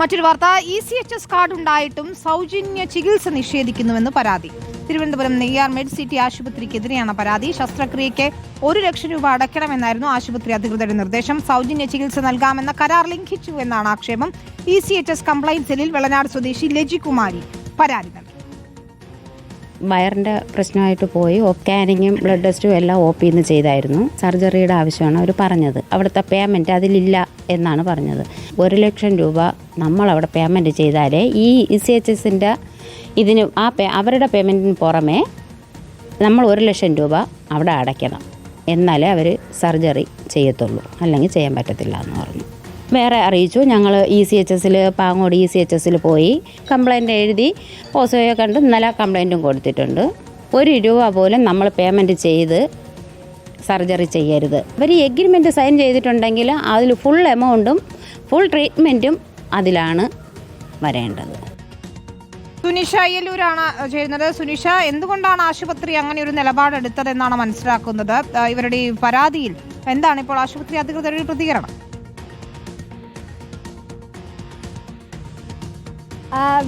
മറ്റൊരു വാർത്ത E C H S card ഉണ്ടായിട്ടും സൗജന്യ ചികിത്സ നിഷേധിക്കുന്നുവെന്ന് പരാതി. തിരുവനന്തപുരം നെയ്യാർ മെഡ് സിറ്റി ആശുപത്രിക്കെതിരെയാണ് പരാതി. ശസ്ത്രക്രിയയ്ക്ക് ഒരു ലക്ഷം രൂപ അടയ്ക്കണമെന്നായിരുന്നു ആശുപത്രി അധികൃതരുടെ നിർദ്ദേശം. സൗജന്യ ചികിത്സ നൽകാമെന്ന കരാർ ലംഘിച്ചു എന്നാണ് ആക്ഷേപം. E C H S complaint സെല്ലിൽ വെളനാട് സ്വദേശി ലജികുമാരി പരാതി നൽകി. വയറിന്റെ പ്രശ്നമായിട്ട് പോയി. സ്കാനിങ്ങും ബ്ലഡ് ടെസ്റ്റും എല്ലാം ഒ പി നിന്ന് ചെയ്തായിരുന്നു. സർജറിയുടെ ആവശ്യമാണ് അവർ പറഞ്ഞത്. അവിടുത്തെ പേയ്മെന്റ് അതിലില്ല എന്നാണ് പറഞ്ഞത്. ഒരു ലക്ഷം രൂപ നമ്മളവിടെ പേയ്മെന്റ് ചെയ്താലേ ഈ ഇ സി എച്ച് എസിന്റെ ഇതിന് ആ പേ അവരുടെ പേയ്മെന്റിന് പുറമേ നമ്മൾ ഒരു ലക്ഷം രൂപ അവിടെ അടയ്ക്കണം. എന്നാലേ അവർ സർജറി ചെയ്യത്തുള്ളൂ. അല്ലെങ്കിൽ ചെയ്യാൻ പറ്റത്തില്ല എന്ന് പറഞ്ഞു. വേറെ അറിയിച്ചു. ഞങ്ങൾ ഇ സി എച്ച് എസിൽ പാങ്ങോട് ഇ സി എച്ച് എസിൽ പോയി. കംപ്ലൈന്റ് എഴുതി ഓസോയെ കണ്ട് ഇന്നലെ കംപ്ലൈന്റും കൊടുത്തിട്ടുണ്ട്. ഒരു രൂപ പോലും നമ്മൾ പേയ്മെന്റ് ചെയ്ത് സർജറി ചെയ്യരുത്. ഇവർ എഗ്രിമെന്റ് സൈൻ ചെയ്തിട്ടുണ്ടെങ്കിൽ അതിൽ ഫുൾ എമൗണ്ടും ഫുൾ ട്രീറ്റ്മെന്റും അതിലാണ് വരേണ്ടത്. സുനിഷ അയ്യല്ലൂരാണ് ചേരുന്നത് സുനിഷ എന്തുകൊണ്ടാണ് ആശുപത്രി അങ്ങനെ ഒരു നിലപാടെടുത്തതെന്നാണ് മനസ്സിലാക്കുന്നത്? ഇവരുടെ ഈ പരാതിയിൽ എന്താണ് ഇപ്പോൾ ആശുപത്രി അധികൃതരുടെ പ്രതികരണം?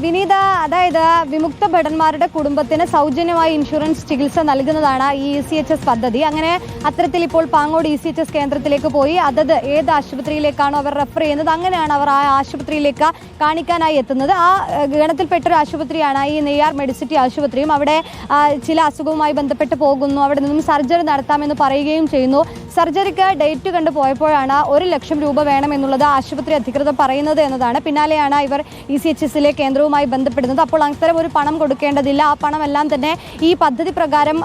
വിനീത അതായത് വിമുക്ത ഭടന്മാരുടെ കുടുംബത്തിന് സൗജന്യമായി ഇൻഷുറൻസ് ചികിത്സ നൽകുന്നതാണ് ഈ ഇ സി എച്ച് എസ് പദ്ധതി. അങ്ങനെ അത്തരത്തിൽ ഇപ്പോൾ Pangode E C H S കേന്ദ്രത്തിലേക്ക് പോയി. അതത് ഏത് ആശുപത്രിയിലേക്കാണോ അവർ റെഫർ ചെയ്യുന്നത് അങ്ങനെയാണ് അവർ ആ ആശുപത്രിയിലേക്ക് കാണിക്കാനായി എത്തുന്നത്. ആ ഗണത്തിൽപ്പെട്ട ഒരു ആശുപത്രിയാണ് ഈ നെയ്യാർ മെഡിസിറ്റി ആശുപത്രിയും. അവിടെ ചില അസുഖവുമായി ബന്ധപ്പെട്ട് പോകുന്നു. അവിടെ നിന്നും സർജറി നടത്താമെന്ന് പറയുകയും ചെയ്യുന്നു. സർജറിക്ക് ഡേറ്റ് കണ്ടു പോയപ്പോഴാണ് ഒരു ലക്ഷം രൂപ വേണമെന്നുള്ളത് ആശുപത്രി അധികൃതർ പറയുന്നത് എന്നതാണ്. പിന്നാലെയാണ് ഇവർ ഇ സി എച്ച് എസിലെ കേന്ദ്രവുമായി ബന്ധപ്പെടുന്നത്. അപ്പോൾ അത്തരം ഒരു പണം കൊടുക്കേണ്ടതില്ല. ആ പണമെല്ലാം തന്നെ ഈ പദ്ധതി പ്രകാരം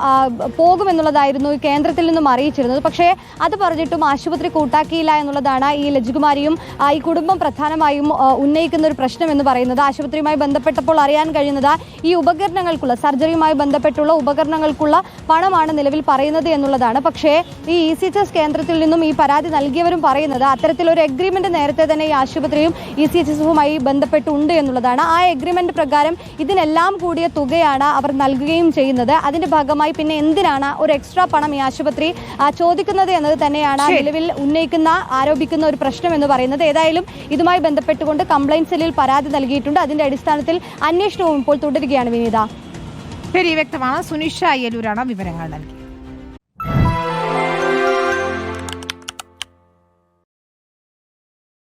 പോകുമെന്നുള്ളതായിരുന്നു ഈ കേന്ദ്രത്തിൽ നിന്നും അറിയിച്ചിരുന്നത്. പക്ഷേ അത് പറഞ്ഞിട്ടും ആശുപത്രി കൂട്ടാക്കിയില്ല എന്നുള്ളതാണ് ഈ ലജ്കുമാരിയും ഈ കുടുംബം പ്രധാനമായും ഉന്നയിക്കുന്ന ഒരു പ്രശ്നം എന്ന് പറയുന്നത്. ആശുപത്രിയുമായി ബന്ധപ്പെട്ടപ്പോൾ അറിയാൻ കഴിയുന്നത് ഈ ഉപകരണങ്ങൾക്കുള്ള സർജറിയുമായി ബന്ധപ്പെട്ടുള്ള ഉപകരണങ്ങൾക്കുള്ള പണമാണ് നിലവിൽ പറയുന്നത് എന്നുള്ളതാണ്. പക്ഷേ ഈ ഇ സി എച്ച് എസ് കേന്ദ്രത്തിൽ നിന്നും ഈ പരാതി നൽകിയവരും പറയുന്നത് അത്തരത്തിലൊരു എഗ്രിമെന്റ് നേരത്തെ തന്നെ ഈ ആശുപത്രിയും ഇ സി എച്ച് എസുമായി ബന്ധപ്പെട്ടുണ്ട് എന്നുള്ളതാണ്. ആ എഗ്രിമെന്റ് പ്രകാരം ഇതിനെല്ലാം കൂടിയ തുകയാണ് അവർ നൽകുകയും ചെയ്യുന്നത്. അതിന്റെ ഭാഗമായി പിന്നെ എന്തിനാണ് ഒരു എക്സ്ട്രാ പണം ഈ ആശുപത്രി ചോദിക്കുന്നത് എന്നത് തന്നെയാണ് നിലവിൽ ഉന്നയിക്കുന്ന ആരോപിക്കുന്ന ഒരു പ്രശ്നം എന്ന് പറയുന്നത്. ഏതായാലും ഇതുമായി ബന്ധപ്പെട്ടുകൊണ്ട് കംപ്ലൈന്റ് സെല്ലിൽ പരാതി നൽകിയിട്ടുണ്ട്. അതിന്റെ അടിസ്ഥാനത്തിൽ അന്വേഷണവും ഇപ്പോൾ തുടരുകയാണ് വിനീത. ശരി വ്യക്തമാണ്. സുനിഷ അയ്യലൂരാണ് വിവരങ്ങൾ നൽകി